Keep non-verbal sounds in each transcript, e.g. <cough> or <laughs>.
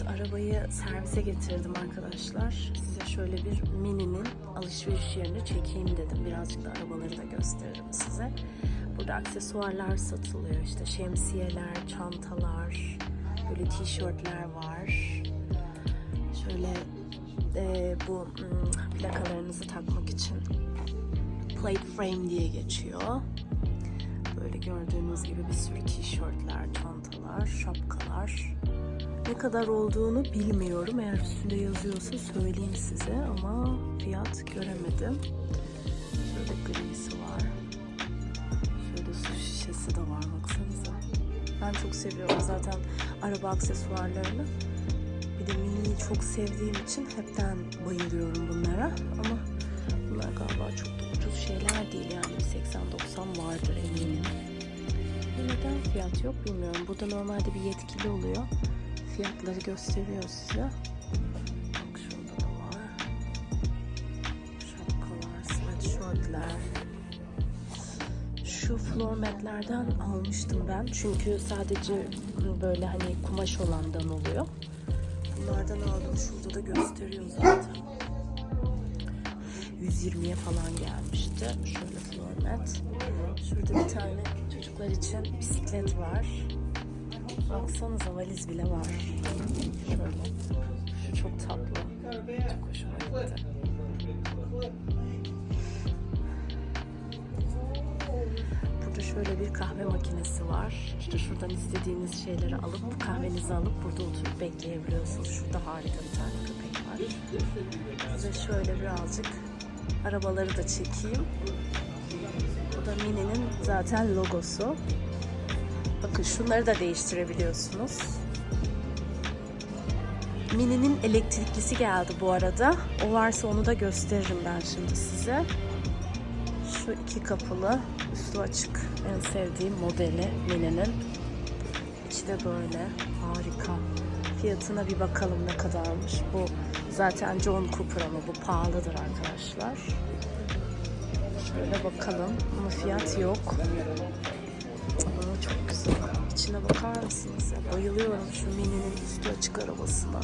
arabayı servise getirdim arkadaşlar. Size şöyle bir Mini'nin alışveriş yerini çekeyim dedim. Birazcık da arabaları da gösteririm size. Burada aksesuarlar satılıyor. İşte şemsiyeler, çantalar, böyle tişörtler var. Şöyle e, bu hmm, plakalarınızı takmak için plate frame diye geçiyor. Böyle gördüğünüz gibi bir sürü tişörtler, çantalar, şapkalar. Ne kadar olduğunu bilmiyorum. Eğer üstünde yazıyorsa söyleyeyim size ama fiyat göremedim. Şöyle grisi var. Şöyle su şişesi de var baksanıza. Ben çok seviyorum zaten araba aksesuarlarını. Bir de miniyi çok sevdiğim için hepten bayılıyorum bunlara. Ama bunlar galiba çok da ucuz şeyler değil yani 80-90 vardır eminim. Neden fiyat yok bilmiyorum. Burada normalde bir yetkili oluyor. Fiyatları gösteriyor size. Bak şurada da var. Şapkalar, sweatshirtler. Şu floor matlerden almıştım ben. Çünkü sadece böyle hani kumaş olandan oluyor. Bunlardan aldım. Şurada da gösteriyor zaten. 120'ye falan gelmişti. Şöyle floor. Şurada bir tane çocuklar için bisiklet var. Baksanıza valiz bile var. Şöyle. Şu çok tatlı. Çok hoşuma gitti. Burada şöyle bir kahve makinesi var. İşte şuradan istediğiniz şeyleri alıp kahvenizi alıp burada oturup bekleyebiliyorsunuz. Şurada harika bir tane köpek var. Size şöyle birazcık arabaları da çekeyim. Bu da Mini'nin zaten logosu. Bakın şunları da değiştirebiliyorsunuz. Mini'nin elektriklisi geldi bu arada. O varsa onu da gösteririm ben şimdi size. Şu iki kapılı, üstü açık en sevdiğim modeli Mini'nin. İçi de böyle harika. Fiyatına bir bakalım ne kadarmış. Bu zaten John Cooper ama bu pahalıdır arkadaşlar. Şöyle bakalım ama fiyat yok. Ama çok güzel. İçine bakar mısınız ya? Bayılıyorum şu Mini'nin üstü açık arabasına.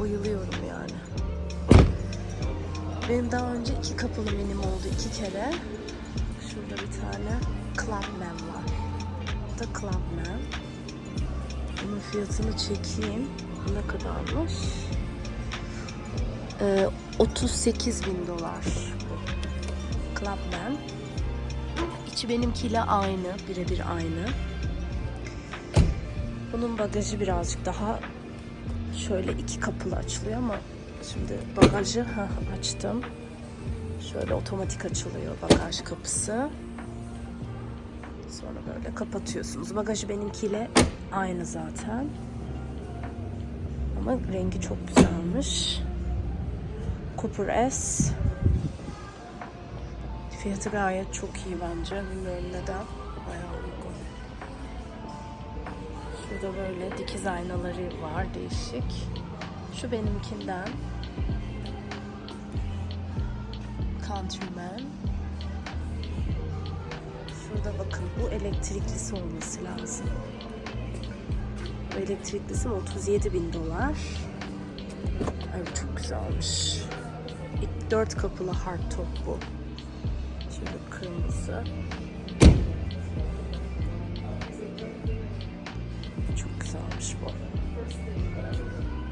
Bayılıyorum yani. Benim daha önce iki kapılı minim oldu iki kere. Şurada bir tane Clubman var. Bu da Clubman. Bunun fiyatını çekeyim. Ne kadarmış? Ee, 38 bin dolar. Clubman. İçi benimkiyle aynı, birebir aynı. Bunun bagajı birazcık daha şöyle iki kapılı açılıyor ama şimdi bagajı ha açtım. Şöyle otomatik açılıyor bagaj kapısı. Sonra böyle kapatıyorsunuz. Bagajı benimkiyle aynı zaten. Ama rengi çok güzelmiş. Cooper S. Fiyatı gayet çok iyi bence. Bilmiyorum neden. Bayağı uygun. Şurada böyle dikiz aynaları var değişik. Şu benimkinden. Countryman. Şurada bakın bu elektriklisi olması lazım. Bu elektriklisi mi? 37 bin dolar. Ay çok güzelmiş. İlk dört kapılı hardtop bu. Şöyle kırmızı. Çok güzelmiş bu.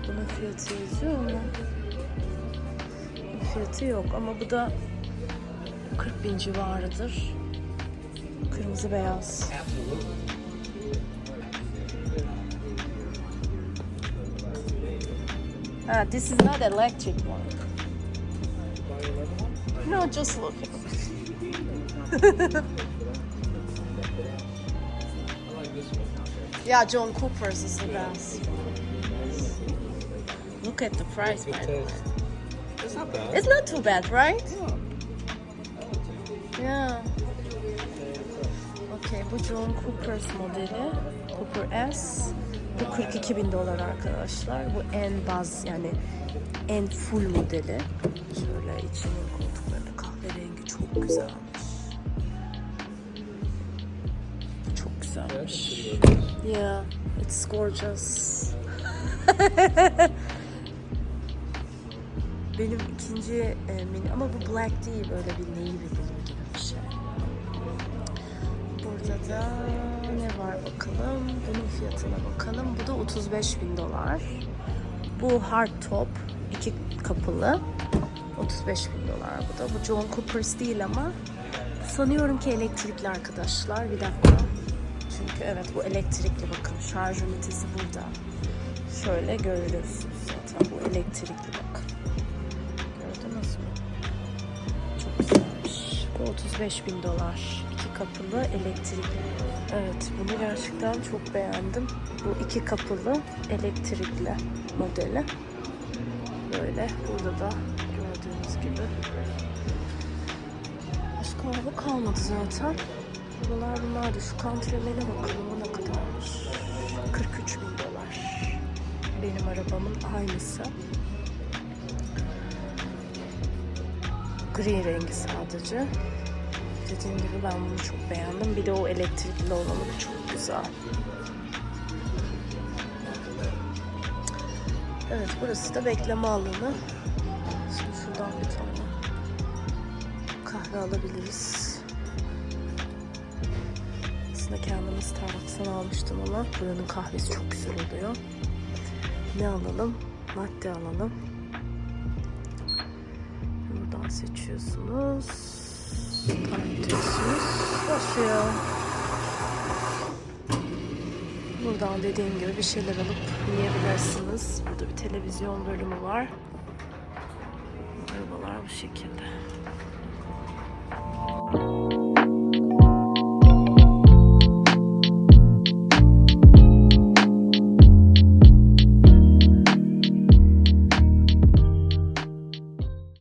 Bunun fiyatı yazıyor mu? Fiyatı yok ama bu da 40 bin civarıdır. Kırmızı beyaz. Ah, this is not electric one. No, just look. <laughs> yeah, John Cooper's is the best. Look at the price, by the way. It's not bad. It's not too bad, right? Yeah. Okay, bu John Cooper's modeli. Cooper S. Bu 42 bin dolar arkadaşlar. Bu en baz yani en full modeli. Şöyle içinin koltukları kahverengi çok güzelmiş. Güzelmiş. Yeah, it's gorgeous. <laughs> Benim ikinci e, mini ama bu black değil böyle bir navy blue gibi bir şey. Burada da ne var bakalım. Bunun fiyatına bakalım. Bu da 35 bin dolar. Bu hard top. iki kapılı. 35 bin dolar bu da. Bu John Cooper's değil ama sanıyorum ki elektrikli arkadaşlar. Bir dakika. Çünkü evet bu elektrikli bakın. Şarj ünitesi burada. Şöyle görüyorsunuz zaten bu elektrikli bakın. Gördünüz mü? Çok güzelmiş. Bu 35 bin dolar. İki kapılı elektrikli. Evet bunu gerçekten çok beğendim. Bu iki kapılı elektrikli modeli. Böyle burada da gördüğünüz gibi. Başka araba kalmadı zaten. Bunlar bunlardı. Şu countryman'e bakalım o ne kadarmış. 43 bin dolar. Benim arabamın aynısı. Gri rengi sadece. Dediğim gibi ben bunu çok beğendim. Bir de o elektrikli olanı da çok güzel. Evet burası da bekleme alanı. Şimdi şuradan bir tane kahve alabiliriz. Aslında kendim Starbucks'tan almıştım ama buranın kahvesi çok güzel oluyor. Ne alalım? Latte alalım. Buradan seçiyorsunuz. Kaydediyorsunuz. Başlıyor. Buradan dediğim gibi bir şeyler alıp yiyebilirsiniz. Burada bir televizyon bölümü var. Arabalar bu şekilde.